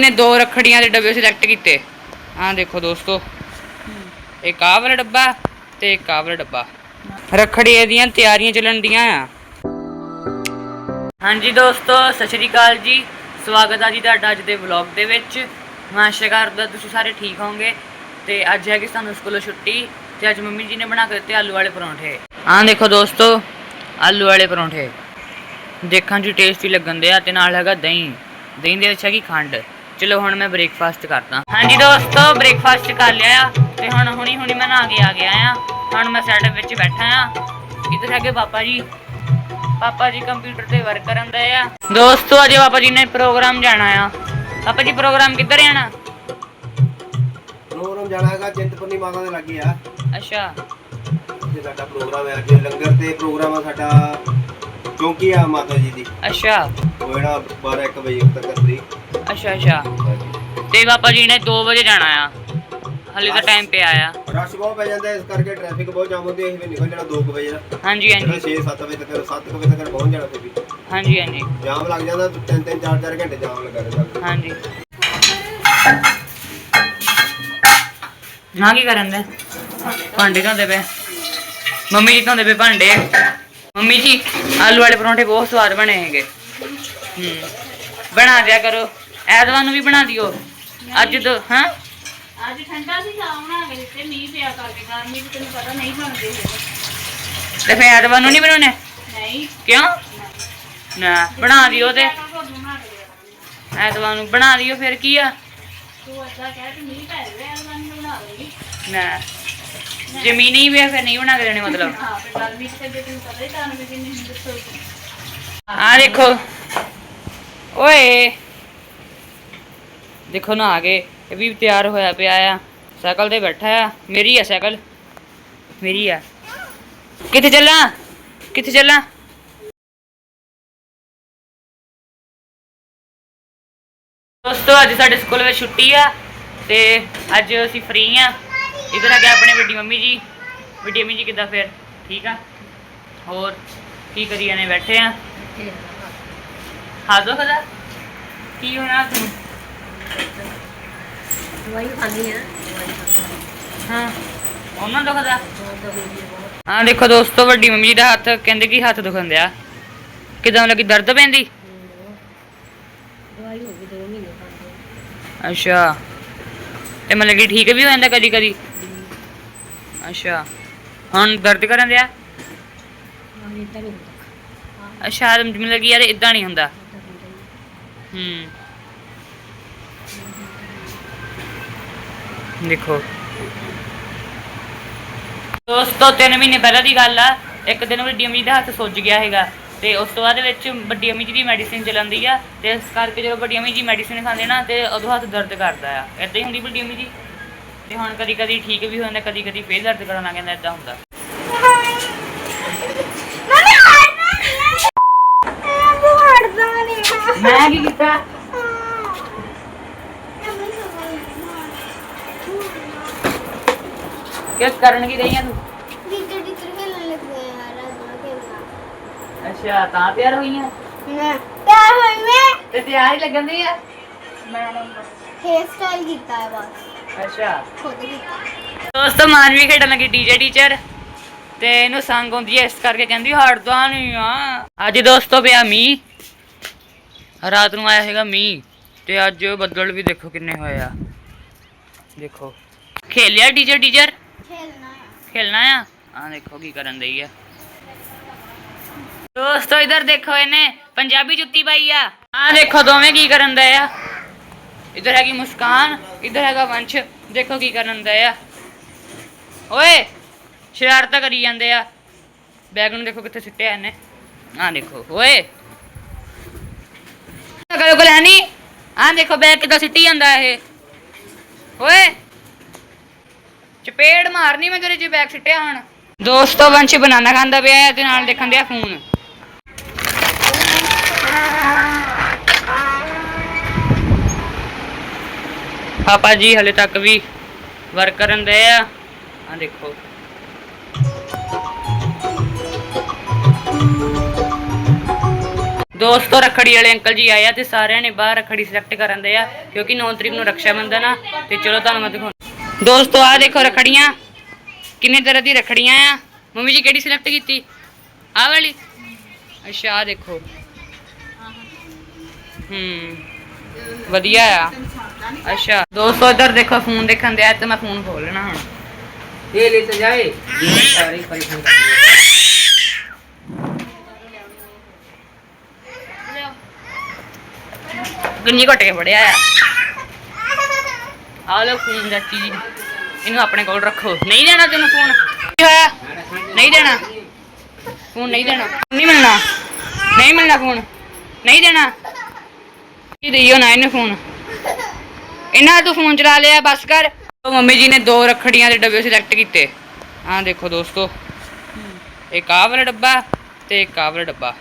ਨੇ ਦੋ ਰੱਖੜੀਆਂ ਦੇ ਡੱਬੇ ਸਿਲੈਕਟ ਕੀਤੇ। ਆਹ ਦੇਖੋ ਦੋਸਤੋ। ਇੱਕ ਆਹ ਵਾਲਾ ਡੱਬਾ ਤੇ ਇੱਕ ਆਹ ਵਾਲਾ ਡੱਬਾ। ਰੱਖੜੀ ਦੀਆਂ ਤਿਆਰੀਆਂ ਚੱਲਣ ਡੀਆਂ ਆ। ਹਾਂਜੀ ਦੋਸਤੋ, ਸਤਿ ਸ਼੍ਰੀ ਅਕਾਲ ਜੀ। ਸਵਾਗਤ ਆ ਜੀ ਤੁਹਾਡਾ ਅੱਜ ਦੇ ਵਲੌਗ ਦੇ ਵਿੱਚ। ਮੈਂ ਆਸ਼ਾ ਕਰਦਾ ਤੁਸੀਂ ਸਾਰੇ ਠੀਕ ਹੋਵੋਗੇ? ਤੇ ਅੱਜ ਹੈ ਕਿ ਸਾਨੂੰ ਸਕੂਲੋਂ ਛੁੱਟੀ ਤੇ ਅੱਜ ਮੰਮੀ ਜੀ ਨੇ ਬਣਾ ਕੇ ਦਿੱਤੇ ਆਲੂ ਵਾਲੇ ਪਰੌਂਠੇ। ਆਹ ਦੇਖੋ ਦੋਸਤੋ, ਆਲੂ ਵਾਲੇ ਪਰੌਂਠੇ। ਦੇਖਣ 'ਚ ਟੇਸਟੀ ਲੱਗਣ ਦੇ ਆ ਤੇ ਨਾਲ ਹੈਗਾ ਦਹੀਂ। ਦਹੀਂ ਦੇ ਵਿੱਚ ਹੈਗੀ ਖੰਡ। ਚਲੋ ਹੁਣ ਮੈਂ ਬ੍ਰੇਕਫਾਸਟ ਕਰਦਾ। ਹਾਂਜੀ ਦੋਸਤੋ ਬ੍ਰੇਕਫਾਸਟ ਕਰ ਲਿਆ ਆ ਤੇ ਹੁਣ ਹੁਣੀ ਹੁਣੀ ਮੈਂ ਨਹਾ ਕੇ ਆ ਗਿਆ ਆ। ਹੁਣ ਮੈਂ ਸੈਟਅਪ ਵਿੱਚ ਬੈਠਾ ਆ। ਇੱਧਰ ਹੈਗੇ ਪਾਪਾ ਜੀ। ਪਾਪਾ ਜੀ ਕੰਪਿਊਟਰ ਤੇ ਵਰਕ ਕਰਨ ਦੇ ਆ। ਦੋਸਤੋ ਅੱਜ ਪਾਪਾ ਜੀ ਨੇ ਪ੍ਰੋਗਰਾਮ ਜਾਣਾ ਆ। ਪਾਪਾ ਜੀ ਪ੍ਰੋਗਰਾਮ ਕਿੱਧਰ ਜਾਣਾ? ਪ੍ਰੋਗਰਾਮ ਜਾਣਾ ਹੈਗਾ ਚਿੰਤਪੁਰਨੀ ਮਾਤਾ ਦੇ ਲੱਗੇ ਆ। ਅੱਛਾ। ਤੇ ਸਾਡਾ ਪ੍ਰੋਗਰਾਮ ਹੈ ਅੱਗੇ। ਲੰਗਰ ਤੇ ਪ੍ਰੋਗਰਾਮ ਆ ਸਾਡਾ। ਚੌਂਕੀ ਆ ਮਾਤਾ ਜੀ ਦੀ। ਅੱਛਾ। ਉਹ ਜਿਹੜਾ 12 1 ਵਜੇ ਤੱਕ ਫ੍ਰੀ ਅੱਛਾ ਅੱਛਾ। ਤੇ ਪਾਪਾ ਜੀ ਨੇ 2 ਵਜੇ ਜਾਣਾ ਆ। ਹਲੇ ਤਾਂ ਟਾਈਮ ਪਿਆ ਆ। ਰਸ਼ ਬਹੁਤ ਪੈ ਜਾਂਦਾ ਇਸ ਕਰਕੇ ਟ੍ਰੈਫਿਕ ਬਹੁਤ ਜਾਮ ਹੁੰਦੀ ਹੈ ਵੀ ਨਿਕਲ ਜਾਣਾ 2 ਵਜੇ। ਦਾ ਹਾਂਜੀ। ਹਾਂਜੀ 6 7 ਵਜੇ ਤੱਕ 7 ਵਜੇ ਤੱਕ ਪਹੁੰਚ ਜਾਣਾ ਵੀ। ਹਾਂਜੀ ਹਾਂਜੀ। ਜਾਮ ਲੱਗ ਜਾਂਦਾ 3 3 4 4 ਘੰਟੇ ਜਾਮ ਲੱਗਾ ਰਹਿੰਦਾ। ਹਾਂਜੀ। ਨਾ ਕੀ ਕਰਨ ਦੇ? ਭਾਂਡੇ ਧੋਂਦੇ ਪਏ। ਮੰਮੀ ਜੀ ਧੋਂਦੇ ਪਏ ਭਾਂਡੇ। ਮੰਮੀ ਜੀ ਆਲੂ ਵਾਲੇ ਪਰੌਂਠੇ ਬਹੁਤ ਸਵਾਦ ਬਣੇ ਹੈਗੇ। ਹੂੰ। ਬਣਾ ਦਿਆ ਕਰੋ। ਐਤਵਾਰ ਨੂੰ ਵੀ ਬਣਾ ਦਿਓ। ਅੱਜ ਤੋਂ ਹਾਂ? ਅੱਜ ਠੰਡਾ ਸੀ ਚਾਹ ਬਣਾ ਕੇ ਦਿੱਤੇ ਮੀਂਹ ਪਿਆ ਕਰਕੇ। ਗਰਮੀ ਚ ਤੈਨੂੰ ਪਤਾ ਨਹੀਂ ਬਣਦੇ। ਤੇ ਫਿਰ ਐਤਵਾਰ ਨੂੰ ਨਹੀਂ ਬਣਾਉਣੇ? ਨਹੀਂ। ਕਿਉਂ? ਨਾ ਬਣਾ ਦਿਓ ਤੇ। ਦੇ। ਐਤਵਾਰ ਨੂੰ ਬਣਾ ਦਿਓ ਫਿਰ ਕੀ ਆ? ਤੂੰ ਏਦਾਂ ਕਹਿ ਕਿ ਮੀਂਹ ਪੈ ਰਿਹਾ ਹੈ ਮੈਂ ਬਣਾ ਦੂੰਗੀ। ਨਾ। ਜ਼ਮੀਨ ਹੀ ਵੇ ਫਿਰ ਨਹੀਂ ਬਣਾ ਕੇ ਦੇਣੇ ਮਤਲਬ। ਹਾਂ ਦੇਖੋ। ਓਏ। ਦੇਖੋ ਨਾ ਆ ਗਏ ਇਹ ਵੀ ਤਿਆਰ ਹੋਇਆ ਪਿਆ ਆ। ਸਾਈਕਲ ਤੇ ਬੈਠਾ ਆ। ਮੇਰੀ ਆ ਸਾਈਕਲ। ਮੇਰੀ ਆ। ਕਿੱਥੇ ਚੱਲਾਂ? ਕਿੱਥੇ ਚੱਲਾਂ? ਦੋਸਤੋ ਅੱਜ ਸਾਡੇ ਸਕੂਲ ਵਿੱਚ ਛੁੱਟੀ ਆ ਤੇ ਅੱਜ ਅਸੀਂ ਫ੍ਰੀ ਆ। ਇਧਰ ਆ ਗਿਆ ਆਪਣੇ ਵੱਡੀ ਮੰਮੀ ਜੀ। ਵੱਡੀ ਮੰਮੀ ਜੀ ਕਿੱਦਾਂ ਫਿਰ? ਠੀਕ ਆ? ਹੋਰ ਕੀ ਕਰੀ ਜਾਣੇ ਬੈਠੇ ਆ? ਹਾਜ਼ੋ ਖਦਾ ਕੀ ਹੋਣਾ ਤੂੰ ਦਵਾਈ ਖਾਣੀ ਆ। ਹਾਂ ਉਹਨਾਂ ਦੇਖੋ ਦੋਸਤੋ ਵੱਡੀ ਮੰਮੀ ਦਾ ਹੱਥ ਕਹਿੰਦੇ ਕਿ ਹੱਥ ਦੁਖਣ ਕਿਦਾਂ ਲੱਗੀ? ਦਰਦ ਪੈਂਦੀ? ਦਵਾਈ ਹੋ ਗਈ 2 ਮਹੀਨੇ ਖਾਂਦੇ ਅੱਛਾ। ਤੇ ਮਤਲਬ ਕਿ ਠੀਕ ਵੀ ਹੋ ਜਾਂਦਾ ਕਦੀ ਕਦੀ ਅੱਛਾ। ਹੁਣ ਦਰਦ ਕਰਨ ਦਿਆ? ਹਾਂ ਇਦਾਂ ਨਹੀਂ ਹੁੰਦਾ। ਅੱਛਾ ਮਤਲਬ ਕਿ ਯਾਰ ਇਦਾਂ ਨਹੀਂ ਹੁੰਦਾ। ਹੂੰ। ਦੇਖੋ। ਦੋਸਤੋ, ਤਿੰਨ ਮਹੀਨੇ ਪਹਿਲਾਂ ਦੀ ਗੱਲ ਆ। ਇੱਕ ਦਿਨ ਵੱਡੀ ਅਮੀ ਦਾ ਹੱਥ ਸੁੱਜ ਗਿਆ ਹੈਗਾ। ਤੇ ਉਸ ਤੋਂ ਬਾਅਦ ਵਿੱਚ ਵੱਡੀ ਅਮੀ ਜੀ ਦੀ ਮੈਡੀਸਿਨ ਚੱਲਦੀ ਆ। ਤੇ ਇਸ ਕਰਕੇ ਜਦੋਂ ਵੱਡੀ ਅਮੀ ਜੀ ਮੈਡੀਸਿਨ ਖਾਂਦੇ ਨਾ, ਤੇ ਉਦੋਂ ਹੱਥ ਦਰਦ ਕਰਦਾ ਆ। ਇਦਾਂ ਹੀ ਹੁੰਦੀ ਵੱਡੀ ਅਮੀ ਜੀ ਤੇ ਹੁਣ ਕਦੀ ਕਦੀ ਠੀਕ ਵੀ ਹੋ ਜਾਂਦਾ ਕਦੀ ਕਦੀ ਫੇਰ ਦਰਦ ਕਰਨ ਲੱਗ ਜਾਂਦਾ ਇਦਾਂ ਹੁੰਦਾ ਮੈਂ ਕੀ ਕੀਤਾ ਕਿਸ ਕਰਨ ਕੀ ਰਹੀ ਆ ਤੂੰ? ਅੱਛਾ ਤਾਂ ਤਿਆਰ ਹੋਈ ਆ? ਤੇ ਤਿਆਰ ਹੀ ਲੱਗਣ ਦੀ ਆ? ਹੇਅਰ ਸਟਾਈਲ ਕੀਤਾ ਹੈ ਬਸ। ਅੱਛਾ। ਖੁਦ ਕੀਤਾ। ਦੋਸਤੋ ਮਾਨਵੀ ਖੇਡਣ ਲੱਗੀ ਡੀਜੇ ਟੀਚਰ ਤੇ ਇਹਨੂੰ ਸੰਗ ਆਉਂਦੀ ਐ ਇਸ ਕਰਕੇ ਕਹਿੰਦੀ ਹਟਦਾ ਨਹੀਂ ਆ। ਅੱਜ ਦੋਸਤੋ ਪਿਆ ਮੀਂਹ। ਰਾਤ ਨੂੰ ਆਇਆ ਹੈਗਾ ਮੀਂਹ। ਤੇ ਅੱਜ ਬੱਦਲ ਵੀ ਦੇਖੋ ਕਿੰਨੇ ਹੋਏ ਆ। ਦੇਖੋ। ਖੇਲਿਆ ਡੀਜੇ ਟੀਚਰ ਖੇਲਣਾ ਹੈ ਖੇਲਣਾ ਆ? ਆ ਦੇਖੋ ਕੀ ਕਰਨ ਦਈ ਆ। ਦੋਸਤੋ, ਇਧਰ ਦੇਖੋ ਇਹਨੇ ਪੰਜਾਬੀ ਜੁੱਤੀ ਪਾਈ ਆ। ਆ ਦੇਖੋ ਦੋਵੇਂ ਕੀ ਕਰਨ ਦਏ ਆ। ਇਧਰ ਹੈਗੀ ਮੁਸਕਾਨ, ਇਧਰ ਹੈਗਾ ਵੰਸ਼। ਦੇਖੋ ਕੀ ਕਰਨ ਦਏ ਆ। ਓਏ, ਸ਼ਰਾਰਤਾਂ ਕਰੀ ਜਾਂਦੇ ਆ। ਬੈਗ ਨੂੰ ਦੇਖੋ ਕਿੱਥੇ ਸਿੱਟਿਆ ਇਹਨੇ। ਆ ਦੇਖੋ, ਓਏ। ਕਦੇ ਕੋਲ ਹੈ ਨਹੀਂ ਆ ਦੇਖੋ, ਬੈਗ ਕਿੱਦਾਂ ਸਿੱਟੀ ਜਾਂਦਾ ਇਹ। ਓਏ। ਚਪੇੜ ਮਾਰਨੀ ਮੈਂ ਤੇਰੇ 'ਚ ਬੈਗ ਸਿੱਟਿਆ ਹੁਣ। ਦੋਸਤੋ, ਵੰਸ਼ ਬਨਾਨਾ ਖਾਂਦਾ ਪਿਆ ਹੈ ਤੇ ਨਾਲ ਦੇਖਣ ਦਿਆ ਫੋਨ। ਪਾਪਾ ਜੀ, ਹਲੇ ਤੱਕ ਵੀ ਵਰਕ ਕਰਨ ਦੇ ਆ। ਆ ਦੇਖੋ। ਦੋਸਤੋ, ਰਖੜੀ ਵਾਲੇ ਅੰਕਲ ਜੀ ਆਏ ਆ ਤੇ ਸਾਰਿਆਂ ਨੇ ਬਾਹਰ ਰਖੜੀ ਸਿਲੈਕਟ ਕਰਨ ਦੇ ਆ, ਕਿਉਂਕਿ 9 ਤਰੀਕ ਨੂੰ ਰਕਸ਼ਾ ਬੰਧਨ ਆ, ਤੇ ਚਲੋ ਤੁਹਾਨੂੰ ਮੈਂ ਦਿਖਾਉਂ ਦੋਸਤੋ ਆ ਦੇਖੋ ਰਖੜੀਆਂ। ਕਿੰਨੇ ਤਰ੍ਹਾਂ ਦੀ ਰਖੜੀਆਂ ਆ। ਮੰਮੀ ਜੀ ਕਿਹੜੀ ਸਿਲੈਕਟ ਕੀਤੀ? ਆ ਵਾਲੀ? ਅੱਛਾ ਆ ਦੇਖੋ। ਹੂੰ ਵਧੀਆ ਆ। ਅੱਛਾ ਦੋਸਤੋ ਇਧਰ ਦੇਖੋ ਫੋਨ ਦੇਖਣ ਦੇ ਆ ਤੇ ਮੈਂ ਫੋਨ ਖੋਲ ਲੈਣਾ ਹੁਣ। ਇਹ ਲੈ ਤੇ ਜਾਏ। ਸਾਰੀ ਪਰੇਸ਼ਾਨੀ ਗੰਨੀ ਘਟ ਕੇ ਫੜਿਆ ਆ। ਆ ਲੋ ਫੋਨ ਦਾ ਚੀਜ਼ ਇਹਨੂੰ ਆਪਣੇ ਕੋਲ ਰੱਖੋ। ਨਹੀਂ ਦੇਣਾ ਤੈਨੂੰ ਫੋਨ। ਕੀ ਹੋਇਆ? ਨਹੀਂ ਦੇਣਾ। ਫੋਨ ਨਹੀਂ ਦੇਣਾ। ਨਹੀਂ ਮਿਲਣਾ। ਨਹੀਂ ਮਿਲਣਾ ਫੋਨ। ਨਹੀਂ ਦੇਣਾ। ਕੀ ਦਈਓ ਨਾ ਇਹਨੂੰ ਫੋਨ? ਇਹਨਾਂ ਤੂੰ ਫੋਨ ਚਲਾ ਲਿਆ ਬਸ ਕਰ। ਮੰਮੀ ਜੀ ਨੇ ਦੋ ਰੱਖੜੀਆਂ ਦੇ ਡੱਬੇ ਸਿਲੈਕਟ ਕੀਤੇ। ਆਹ ਦੇਖੋ ਦੋਸਤੋ। ਇੱਕ ਆਹ ਵਾਲਾ ਡੱਬਾ ਤੇ ਇੱਕ ਆਹ ਵਾਲਾ ਡੱਬਾ।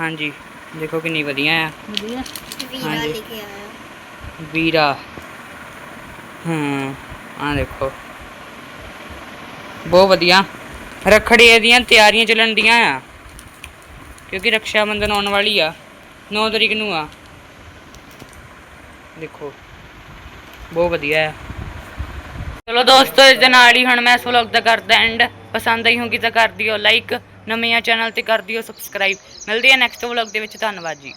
ਹਾਂਜੀ। ਦੇਖੋ ਕਿੰਨੀ ਵਧੀਆ ਆ। ਵੀਰਾ ਹਾਂਜੀ। ਲਿਖਿਆ ਆਇਆ। ਵੀਰਾ। ਹੂੰ ਆ ਦੇਖੋ। ਬਹੁਤ ਵਧੀਆ। ਰੱਖੜੀ ਦੀਆਂ ਤਿਆਰੀਆਂ ਚੱਲਣ ਦੀਆਂ ਆ। ਕਿਉਂਕਿ ਰਕਸ਼ਾ ਬੰਧਨ ਆਉਣ ਵਾਲੀ ਆ। 9 ਤਰੀਕ ਨੂੰ ਆ। ਦੇਖੋ, ਬਹੁਤ ਵਧੀਆ ਆ। ਚਲੋ ਦੋਸਤੋ, ਇਸ ਦੇ ਨਾਲ ਹੀ ਹੁਣ ਮੈਂ ਇਸ ਵਲੌਗ ਦਾ ਕਰਦਾ ਐਂਡ ਪਸੰਦ ਆਈ ਹੋਗੀ ਤਾਂ ਕਰ ਦਿਓ ਲਾਈਕ ਨਵੇਂ ਚੈਨਲ ਤੇ ਕਰ ਦਿਓ ਸਬਸਕ੍ਰਾਈਬ ਮਿਲਦੀ ਆ ਨੈਕਸਟ ਵਲੌਗ ਦੇ ਵਿੱਚ। ਧੰਨਵਾਦ ਜੀ।